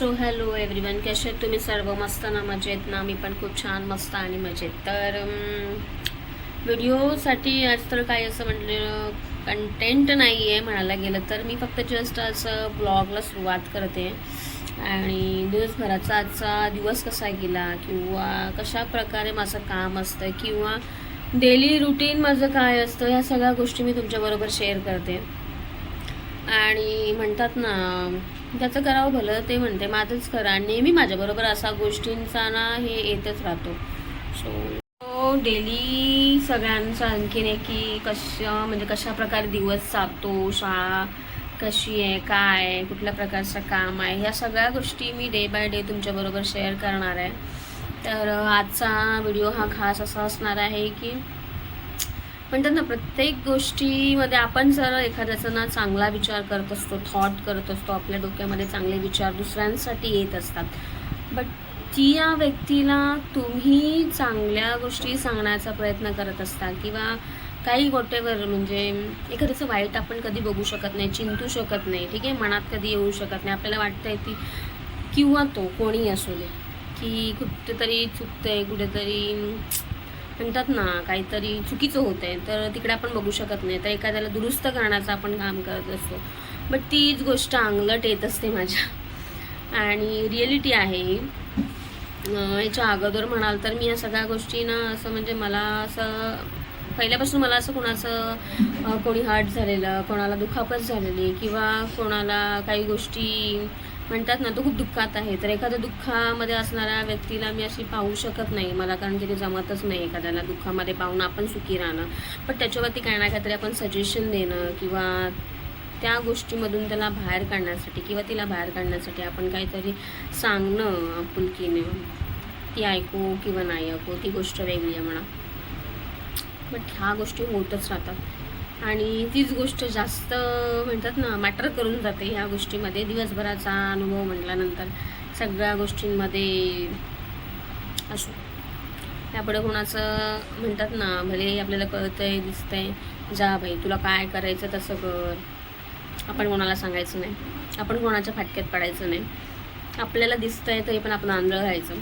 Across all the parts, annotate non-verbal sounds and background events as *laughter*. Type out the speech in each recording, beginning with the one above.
So hello everyone कसे आहेत तुम्ही सर्व? मस्त ना मजेत ना? मी पण खूप छान मस्त आणि मजेत. तर व्हिडिओसाठी आज तर काही असं म्हटलं कंटेंट नाही आहे म्हणायला गेलं तर मी फक्त जस्ट असं ब्लॉगला सुरुवात करते. आणि दिवसभराचा आजचा दिवस कसा गेला किंवा कशा प्रकारे माझं काम असतं किंवा डेली रुटीन माझं काय असतं ह्या सगळ्या गोष्टी मी तुमच्याबरोबर शेअर करते. आणि म्हणतात ना त्याचं करावं भलं ते म्हणते माझंच करा. नेहमी माझ्याबरोबर असा गोष्टींचा ना हे येतच राहतो. सो डेली सगळ्यांचं आणखीन आहे की कशा म्हणजे कशा प्रकारे दिवस चालतो शाळा कशी आहे काय आहे कुठल्या प्रकारचं काम आहे ह्या सगळ्या गोष्टी मी डे बाय डे तुमच्याबरोबर शेअर करणार आहे. तर आजचा व्हिडिओ हा खास असा असणार आहे की म्हणतात ना प्रत्येक गोष्टीमध्ये आपण जर एखाद्याचा ना चांगला विचार करत असतो थॉट करत असतो आपल्या डोक्यामध्ये चांगले विचार दुसऱ्यांसाठी येत असतात. बट ती या व्यक्तीला तुम्ही चांगल्या गोष्टी सांगण्याचा प्रयत्न करत असता किंवा काही गोटेवर म्हणजे एखाद्याचं वाईट आपण कधी बघू शकत नाही चिंतू शकत नाही ठीक आहे? मनात कधी येऊ शकत नाही. आपल्याला वाटतंय ती किंवा तो कोणी असू दे की कुठेतरी चुकतंय कुठेतरी म्हणतात ना काहीतरी चुकीचं होत आहे तर तिकडे आपण बघू शकत नाही. तर एखाद्याला दुरुस्त करण्याचं आपण काम करत असतो. बट तीच गोष्ट अंगलट येत असते माझ्या. आणि रिॲलिटी आहे. ही. याच्या अगोदर म्हणाल तर मी या सगळ्या गोष्टी ना असं म्हणजे मला असं पहिल्यापासून मला असं कोणाचं कोणी हार्ट झालेलं कोणाला दुखापत झालेली किंवा कोणाला काही गोष्टी म्हणतात ना तो खूप दुःखात आहे. तर एखाद्या दुःखामध्ये असणाऱ्या व्यक्तीला मी अशी पाहू शकत नाही. मला कारण की ते जमतच नाही एखाद्याला दुःखामध्ये पाहून आपण सुखी राहणं. पण त्याच्यावरती काही ना काहीतरी आपण सजेशन देणं किंवा त्या गोष्टीमधून त्याला बाहेर काढण्यासाठी किंवा तिला बाहेर काढण्यासाठी आपण काहीतरी सांगणं आपुलकीने. ती ऐकू किंवा नाही ऐकू ती गोष्ट वेगळी आहे म्हणा. बट ह्या गोष्टी होतच राहतात. आणि तीच गोष्ट जास्त म्हणतात ना मॅटर करून जाते ह्या गोष्टीमध्ये. दिवसभराचा अनुभव म्हटल्यानंतर सगळ्या गोष्टींमध्ये असो. त्यापुढे कोणाचं म्हणतात ना भले आपल्याला कळतंय दिसतंय जा बाई तुला काय करायचं तसं कर. आपण कोणाला सांगायचं नाही. आपण कोणाच्या फाटक्यात पडायचं नाही. आपल्याला दिसतंय तरी पण आपण आंधळ राहायचं.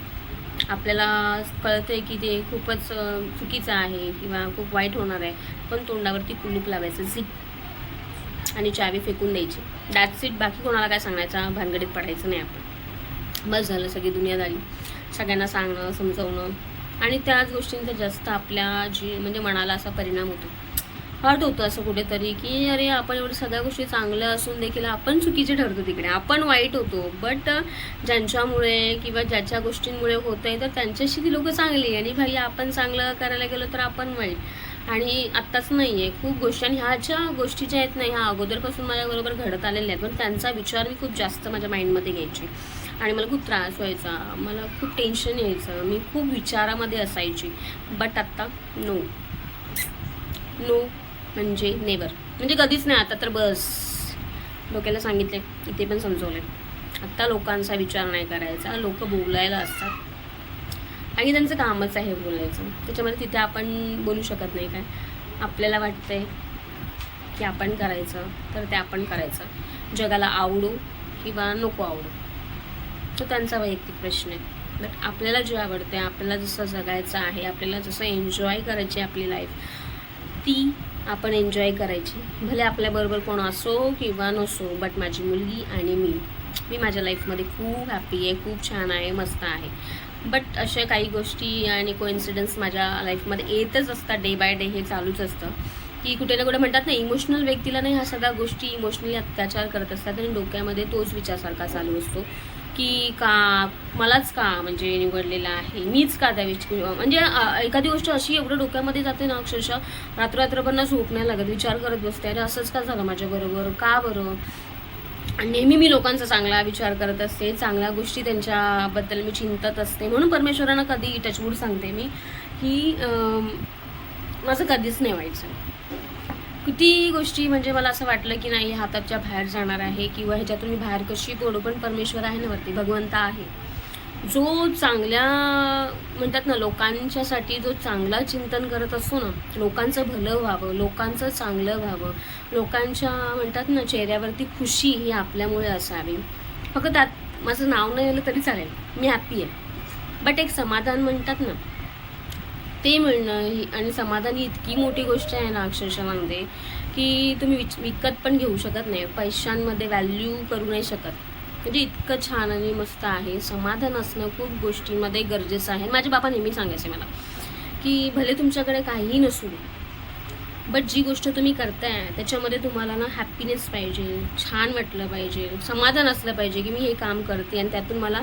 आपल्याला कळतं आहे की ते खूपच चुकीचं आहे किंवा खूप वाईट होणार आहे. पण तोंडावरती कुलूप लावायचं झिप. आणि चावी फेकून द्यायची. दॅट सीट बाकी कोणाला काय सांगायचा? भानगडीत पडायचं नाही आपण. बस झालं सगळी दुनियादारी सगळ्यांना सांगणं समजवणं. आणि त्याच गोष्टींचा जास्त आपल्या जी म्हणजे मनाला असा परिणाम होतो. हर्ट होतं असं कुठेतरी की अरे आपण एवढं सगळ्या गोष्टी चांगल्या असून देखील आपण चुकीचे ठरतो तिकडे. आपण वाईट होतो बट ज्यांच्यामुळे किंवा ज्याच्या गोष्टींमुळे होत आहे तर त्यांच्याशी ती लोकं चांगली आणि भाई आपण चांगलं करायला गेलो तर आपण वाईट. आणि आत्ताच नाही आहे खूप गोष्टी आणि ह्या ज्या गोष्टी ज्या आहेत ना ह्या अगोदरपासून माझ्याबरोबर घडत आलेल्या आहेत. पण त्यांचा विचार मी खूप जास्त माझ्या माइंडमध्ये घ्यायची. आणि मला खूप त्रास व्हायचा. मला खूप टेन्शन यायचं. मी खूप विचारामध्ये असायची. बट आत्ता नो नो म्हणजे नेवर. म्हणजे कधीच नाही आता तर बस. डोक्याला सांगितले इथे पण समजवले आत्ता लोकांचा विचार नाही करायचा लोक बोलायला असतात. आणि त्यांचं कामच आहे बोलायचं. त्याच्यामध्ये तिथे आपण बोलू शकत नाही काय. आपल्याला वाटतंय की आपण करायचं तर ते आपण करायचं. जगाला आवडू किंवा नको आवडू. तो त्यांचा वैयक्तिक प्रश्न आहे. बट आपल्याला जे आवडते आपल्याला जसं जगायचं आहे आपल्याला जसं एन्जॉय करायची आहे आपली लाईफ ती आपण एन्जॉय करायची. भले आपल्याबरोबर कोण असो किंवा नसो बट माझी मुलगी आणि मी मी माझ्या लाईफमध्ये खूप हॅपी आहे खूप छान आहे मस्त आहे. बट अशा काही गोष्टी आणि कोइन्सिडन्स माझ्या लाईफमध्ये येतच असतात डे बाय डे हे चालूच असतं. की कुठे ना कुठे म्हणतात ना इमोशनल व्यक्तीला नाही ह्या सगळ्या गोष्टी इमोशनली अत्याचार करत असतात आणि डोक्यामध्ये तोच विचारसारखा चालू असतो. की का मलाच का म्हणजे निवडलेलं आहे? मीच का त्या विचार म्हणजे एखादी गोष्ट अशी एवढं डोक्यामध्ये जाते ना अक्षरशः रात्ररात्रभर झोप नाही लागत विचार करत बसते. अरे असंच का झालं माझ्याबरोबर का बरं? नेहमी मी लोकांचा चांगला विचार करत असते. चांगल्या गोष्टी त्यांच्याबद्दल मी चिंतत असते. म्हणून परमेश्वरांना कधी टचवूड सांगते मी की माझं कधीच नाही व्हायचं. किती गोष्टी म्हणजे मला असं वाटलं की नाही हाताच्या बाहेर जाणार आहे किंवा ह्याच्यातून मी बाहेर कशी पडू? पण परमेश्वर आहे ना वरती भगवंत आहे. जो चांगल्या म्हणतात ना लोकांच्यासाठी जो चांगला चिंतन करत असतो ना लोकांचं भलं व्हावं लोकांचं चांगलं व्हावं लोकांच्या म्हणतात ना चेहऱ्यावरती खुशी ही आपल्यामुळे असावी. फक्त त्यात माझं नाव नाही आलं तरी चालेल मी हॅपी आहे. बट एक समाधान म्हणतात ना ते मिळणं ही आणि समाधान ही इतकी मोठी गोष्ट आहे ना अक्षरशः की तुम्ही विच विकत पण घेऊ शकत नाही. पैशांमध्ये व्हॅल्यू करू नाही शकत. म्हणजे इतकं छान आणि मस्त आहे. समाधान असणं खूप गोष्टींमध्ये गरजेचं आहे. माझे बाबा नेहमी सांगायचे मला की भले तुमच्याकडे काहीही नसू बट जी गोष्ट तुम्ही करताय त्याच्यामध्ये तुम्हाला ना हॅपीनेस पाहिजे छान वाटलं पाहिजे समाधान असलं पाहिजे की मी हे काम करते आणि त्यातून मला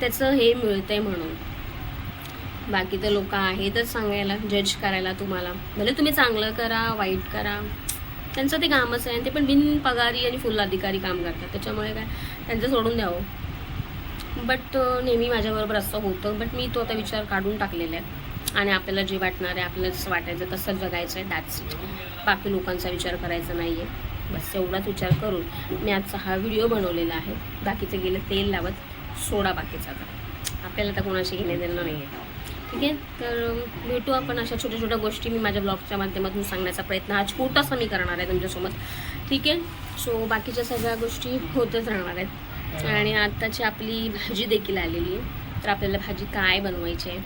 त्याचं हे मिळतंय म्हणून. बाकी तर लोक आहेतच सांगायला जज करायला तुम्हाला. भले तुम्ही चांगलं करा वाईट करा. त्यांचं ते कामच आहे आणि ते पण बिन पगारी आणि फुल अधिकारी काम करतात. त्याच्यामुळे काय त्यांचं सोडून द्यावं बट हो. नेहमी माझ्याबरोबर असं होतं. बट मी तो आता विचार काढून टाकलेला आहे. आणि आपल्याला जे वाटणार आहे आपल्याला जसं वाटायचं तसंच जगायचं आहे. दॅट्स बाकी लोकांचा विचार करायचा नाही आहे बस एवढाच विचार करून मी आजचा हा व्हिडिओ बनवलेला आहे. बाकीचं गेलं तेल लावत सोडा बाकीचा आपल्याला तर कोणाशी घेणे देणं नाही आहे ठीक आहे? तर भेटू आपण अशा छोट्या छोट्या गोष्टी मी माझ्या ब्लॉगच्या माध्यमातून सांगण्याचा प्रयत्न हा छोटासा मी करणार आहे तुमच्यासोबत. ठीक आहे? सो बाकीच्या सगळ्या गोष्टी होतच राहणार आहेत. आणि आत्ताची आपली भाजी देखील आलेली आहे. तर आपल्याला भाजी काय बनवायची आहे?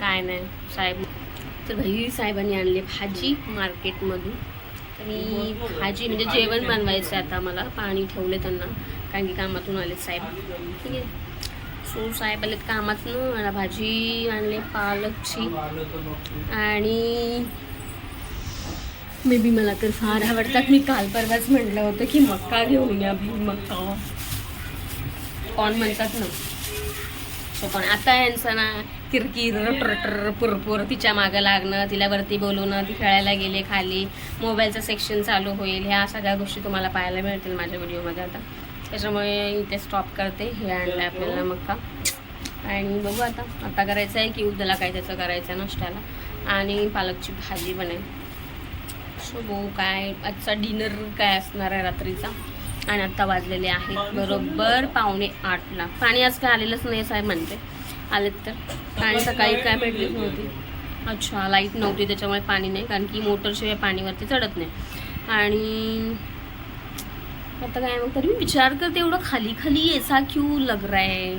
काय नाही? साहेब तर भाई साहेबांनी आणली भाजी मार्केटमधून. आणि भाजी म्हणजे जेवण बनवायचं आहे आता मला पाणी ठेवले त्यांना. कारण की कामातून आले साहेब. ठीक आहे? सो साहेब आलेत कामातून. मला भाजी आणली पालकची आणि मे बी मला तर फार आवडतात. मी काल परवाच म्हटलं होतं की मक्का घेऊन या भाई मक्का कोण म्हणतात ना. सो पण आता यांचं ना किरकिर रटर पुरपुर तिच्या मागं लागणं तिला वरती बोलवणं ती खेळायला गेले खाली. मोबाईलचं सेक्शन चालू होईल. ह्या सगळ्या गोष्टी तुम्हाला पाहायला मिळतील माझ्या व्हिडिओमध्ये आता. त्याच्यामुळे इथे स्टॉप करते हे आणलं आपल्याला मक्का. आणि बघू आता. आता करायचं आहे की उद्याला काय त्याचं करायचं आहे नाश्त्याला. आणि पालकची भाजी बनेल. सो बघू काय आजचा डिनर काय असणार आहे रात्रीचा. आणि आत्ता वाजलेले आहेत बरोबर पावणे आठला. पाणी आज काय आलेलंच नाही साहेब म्हणते. आलेत तर. आणि सकाळी काय भेटलीच नव्हती. अच्छा लाइट नव्हती त्याच्यामुळे पाणी नाही. कारण की मोटरशिवाय पाणीवरती चढत नाही. आणि आता काय मग तरी मी विचार करते एवढं खाली खाली ऐसा क्यों लग रहा है?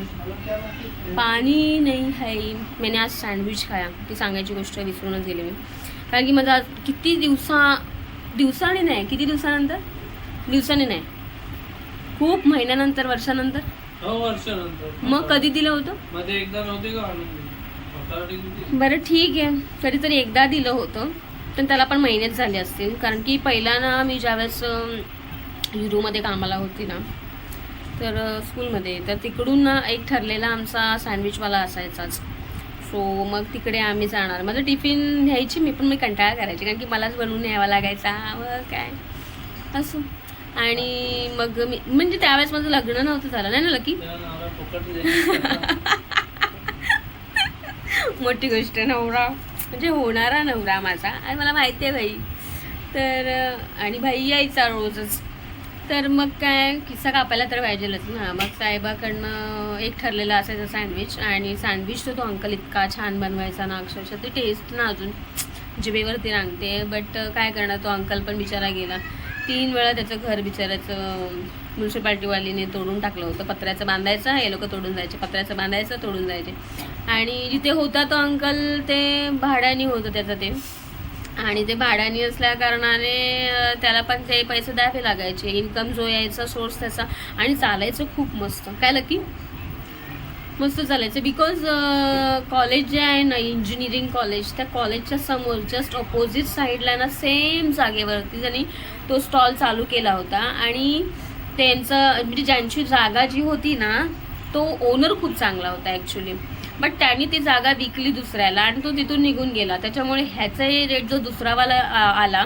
पाणी नाही है. मैंने आज सँडविच खाया. ती सांगायची गोष्ट विसरूनच गेले मी. कारण की माझा आज किती दिवसा दिवसाने नाही किती दिवसानंतर? दिवसाने नाही. खूप महिन्यानंतर वर्षानंतर? हो मग कधी दिलं होतं? बरं ठीक आहे. कधीतरी एकदा दिलं होतं. पण त्याला पण महिनेच झाले असतील. कारण की पहिला ना मी ज्यावेळेस युरोमध्ये कामाला होती ना तर स्कूलमध्ये. तर तिकडून ना एक ठरलेला आमचा सँडविचवाला असायचाच सो मग तिकडे आम्ही जाणार. माझं टिफिन घ्यायची मी पण मी कंटाळा करायची कारण की मलाच बनवून न्यावा लागायचा. मग काय? असं. आणि मग मी म्हणजे त्यावेळेस माझं लग्न नव्हतं झालं. नाही ना लकी? *laughs* मोठी गोष्ट नवरा. म्हणजे होणारा नवरा माझा. आणि मला माहिती आहे भाई तर आणि भाई यायचा रोजच. तर मग काय किस्सा कापायला तर पाहिजेलच ना. मग साहेबाकडनं एक ठरलेलं असायचं सँडविच आणि सँडविच तो तो अंकल इतका छान बनवायचा ना. अक्षरशः ती टेस्ट ना अजून जिबेवरती रांगते. बट काय करणार तो अंकल पण बिचारा गेला. तीन वेळा त्याचं घर बिचाराचं म्युन्सिपाल्टीवालीने तोडून टाकलं होतं. पत्र्याचं बांधायचं हे लोक तोडून जायचे. पत्र्याचं बांधायचं तोडून जायचे. आणि जिथे होता तो अंकल ते भाड्याने होतं त्याचं ते. आणि ते भाड्याने असल्या कारणाने त्याला पण ते पैसे द्यावे लागायचे. इन्कम जो यायचा सोर्स त्याचा. आणि चालायचं खूप मस्त. काय लकी? मस्त चालायचं. बिकॉज कॉलेज जे आहे ना इंजिनिअरिंग कॉलेज त्या कॉलेजच्या समोर जस्ट ऑपोजिट साईडला ना सेम जागेवरती त्यांनी तो स्टॉल चालू केला होता. आणि त्यांचं म्हणजे ज्यांची जागा जी होती ना तो ओनर खूप चांगला होता ॲक्च्युली बट त्यांनी ती जागा विकली दुसऱ्याला आणि तो तिथून निघून गेला. त्याच्यामुळे ह्याचाही रेट जो दुसरावाला आला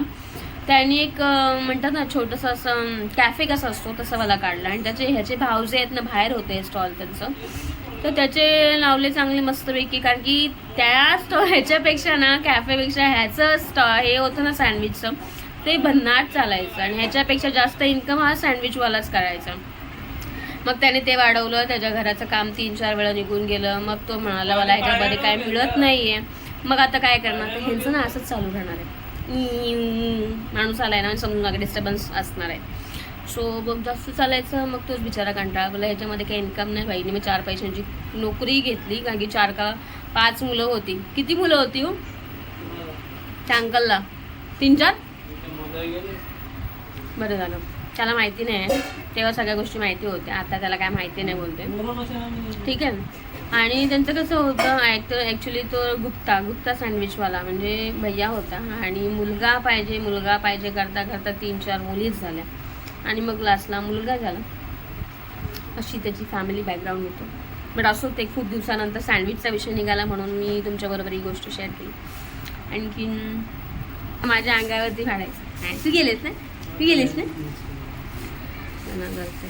त्यांनी एक म्हणतात ना छोटंसं असं कॅफे कसा असतो तसं मला काढला. आणि त्याचे ह्याचे भाव जे आहेत ना बाहेर होते स्टॉल त्यांचं. तर त्याचे लावले चांगले मस्तपैकी. कारण की त्या स्टॉ ह्याच्यापेक्षा ना कॅफेपेक्षा ह्याचं स्टॉ हे होतं ना सँडविचचं ते भन्नाट चालायचं. आणि ह्याच्यापेक्षा जास्त इन्कम हा सँडविचवालाच करायचा. मग त्याने ते वाढवलं त्याच्या घराचं काम तीन चार वेळा निघून गेलं. मग तो म्हणाला मला ह्याच्यामध्ये काय मिळत नाही आहे मग आता काय करणार? तर ह्यांचं ना असंच चालू राहणार आहे. माणूस आलाय ना समजून मागे डिस्टर्बन्स असणार आहे. सो मग जास्त चालायचं मग तोच बिचारा कंटाळा बोला ह्याच्यामध्ये काही इन्कम नाही पाहिजे मी चार पैशांची नोकरी घेतली कारण की चार का पाच मुलं होती. किती मुलं होती हो? त्या अंकलला. तीन चार? बरं झालं. त्याला माहिती नाही. तेव्हा सगळ्या गोष्टी माहिती होत्या. आता त्याला काय माहिती नाही बोलते ठीक आहे. आणि त्यांचं कसं होतं ॲक्टर ॲक्च्युली तो गुप्ता गुप्ता सँडविचवाला म्हणजे भैया होता. आणि मुलगा पाहिजे मुलगा पाहिजे करता करता तीन चार मुलीच झाल्या. आणि मग लास्टला मुलगा झाला. अशी त्याची फॅमिली बॅकग्राऊंड होतो. बट असो ते खूप दिवसानंतर सँडविचचा विषय निघाला म्हणून मी तुमच्याबरोबर ही गोष्ट शेअर केली. आणखीन माझ्या अंगावरती काढायचं. तू गेलेस ना? तू गेलीस ना? करते.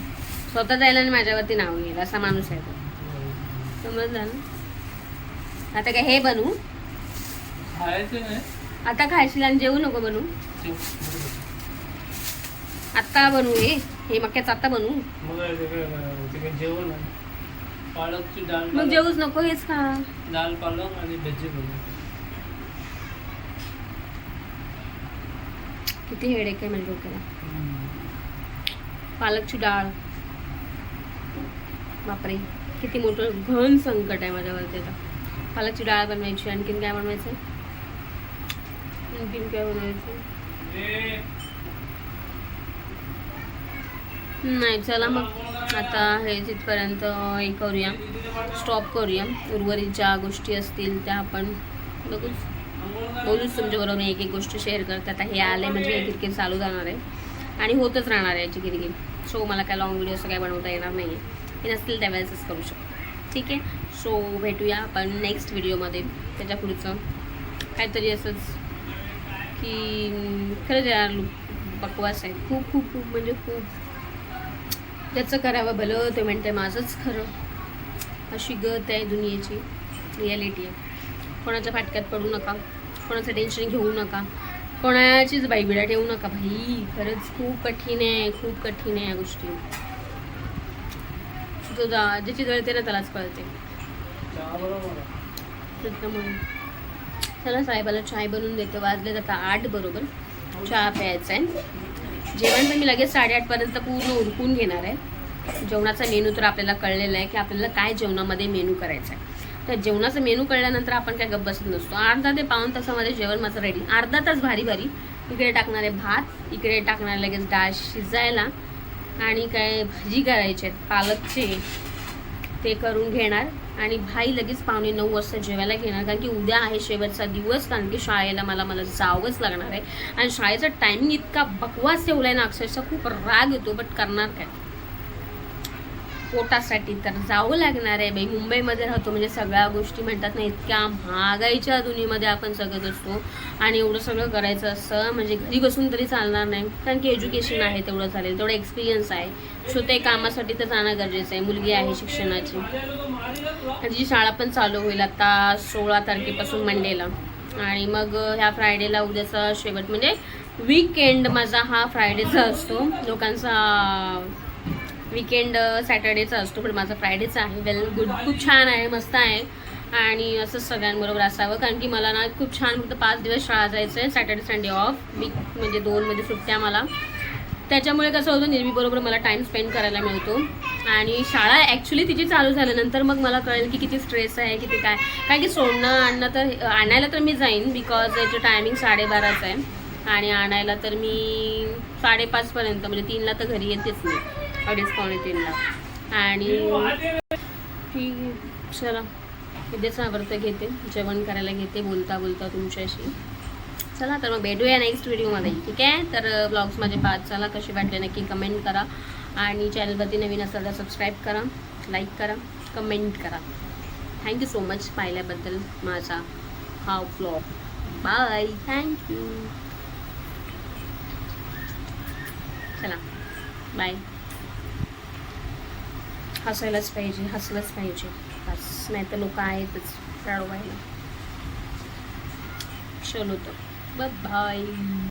स्वतः जायला आणि माझ्यावरती नाव घेईल असा माणूस आहे तो. समजलं ना? आता काय हे बनवू? आता खायशील आणि जेवू नको बनवू? आत्ता बनवू हे हे मक्याचं आत्ता बनवू. मग जेवण पालकची डाळ जेवूच नको हेच खा. डाळ पालक आणि भजी बनव. किती हेड आहे म्हणजे डोक्याला. पालकची डाळ. बापरे किती मोठं घन संकट आहे माझ्यावरती आता. पालकची डाळ बनवायची आणखीन काय बनवायचं? आणखीन काय बनवायचं? नाही चला मग. आता हे तिथपर्यंत हे करूया. स्टॉप करूया. उर्वरित ज्या गोष्टी असतील त्या आपण बघूच. बोलूच तुमच्याबरोबर एक एक गोष्ट शेअर करते. आता हे आले म्हणजे हे किरकिर चालू जाणार आहे. आणि होतच राहणार आहे याची किरकिर सो मला काय लॉंग व्हिडिओ काय बनवता येणार नाही आहे हे नसतील त्यावेळेसच करू शकतो. ठीक आहे? सो भेटूया आपण नेक्स्ट व्हिडिओमध्ये त्याच्या पुढचं. काहीतरी असंच की खरंच यार बकवास आहे. खूप खूप खूप म्हणजे खूप. त्याचं करावं भलं ते म्हणते माझंच खरं. अशी गत आहे दुनियेची. रियालिटी आहे. कोणाच्या फाटक्यात पडू नका. कोणाचं टेन्शन घेऊ नका. कोणाचीच बाईबिडा ठेवू नका भाई. खरंच खूप कठीण आहे खूप कठीण आहे या गोष्टी. तो ज्याची जळते ना त्यालाच कळते. बरोबर त्याच्यामुळे. चला साहेबाला चाय बनवून देते. वाजले आता आठ बरोबर. चहा प्यायचा आहे जेवण पण मी लगेच साडेआठपर्यंत पूर्ण उरकून घेणार आहे. जेवणाचा मेनू तर आपल्याला कळलेला आहे की आपल्याला काय जेवणामध्ये मेनू करायचा आहे तर जेवणाचा मेनू कळल्यानंतर आपण काय गप्प बसत नसतो. अर्धा ते पाऊन तासामध्ये जेवण माझं रेडी अर्धा तास भारी भारी. इकडे टाकणारे भात इकडे टाकणार लगेच डाळ शिजायला आणि काय भाजी करायची आहेत. पालकचे ते करून घेणार आणि भाई लगेच पावणे नऊ वाजता जेवायला घेणार. कारण की उद्या आहे शेवटचा दिवस कारण की शाळेला मला मला जावंच लागणार आहे. आणि शाळेचा टायमिंग इतका बकवास ठेवला आहे ना अक्षरशः खूप राग येतो. बट करणार काय? पोटासाठी तर जावं लागणार आहे बाई. मुंबईमध्ये राहतो म्हणजे सगळ्या गोष्टी म्हणतात ना इतक्या महागाईच्या दुनियेमध्ये आपण जगत असतो आणि एवढं सगळं करायचं असतं म्हणजे घरी बसून तरी चालणार नाही. कारण की एज्युकेशन आहे तेवढं चालेल तेवढं एक्सपिरियन्स आहे. सो ते कामासाठी तर जाणं गरजेचं आहे. मुलगी आहे शिक्षणाची. आणि जी शाळा पण चालू होईल आता सोळा तारखेपासून मंडेला. आणि मग ह्या फ्रायडेला उद्याचा शेवट म्हणजे वीकेंड माझा हा फ्रायडेचा असतो. लोकांचा वीकेंड uh, सॅटर्डेचा असतो पण माझा फ्रायडेचा आहे. वेल गुड खूप छान आहे मस्त आहे. आणि असंच सगळ्यांबरोबर असावं कारण की मला ना खूप छान फक्त पाच दिवस शाळा जायचं आहे सॅटर्डे संडे ऑफ वीक म्हणजे दोनमध्ये म्हणजे सुट्ट्या मला. त्याच्यामुळे कसं होतं निर्मीबरोबर मला टाईम स्पेंड करायला मिळतो. आणि शाळा ॲक्च्युली तिची चालू झाल्यानंतर मग मला कळेल की किती स्ट्रेस आहे किती काय. कारण की सोडणं आणणं तर आणायला तर मी जाईन बिकॉज याचं टायमिंग साडेबाराचं आहे. आणि आणायला तर मी साडेपाचपर्यंत म्हणजे तीनला तर घरी येतेच नाही अडीच पावणे तीनला. आणि ठीक चला उद्याचा व्रत घेते जेवण करायला घेते बोलता बोलता तुमच्याशी. चला तर मग भेटूया नेक्स्ट व्हिडिओमध्ये ठीक आहे? तर ब्लॉग्स माझे पाच चला कसे वाटले नक्की कमेंट करा. आणि चॅनलवरती नवीन असेल तर सबस्क्राईब करा लाईक करा कमेंट करा. थँक्यू सो मच पाहिल्याबद्दल माझा हा ब्लॉग बाय थँक्यू चला. बाय हसायलाच पाहिजे हसलंच पाहिजे. बस. नाही तर लोक आहेतच रडवायला. चलो तर बाय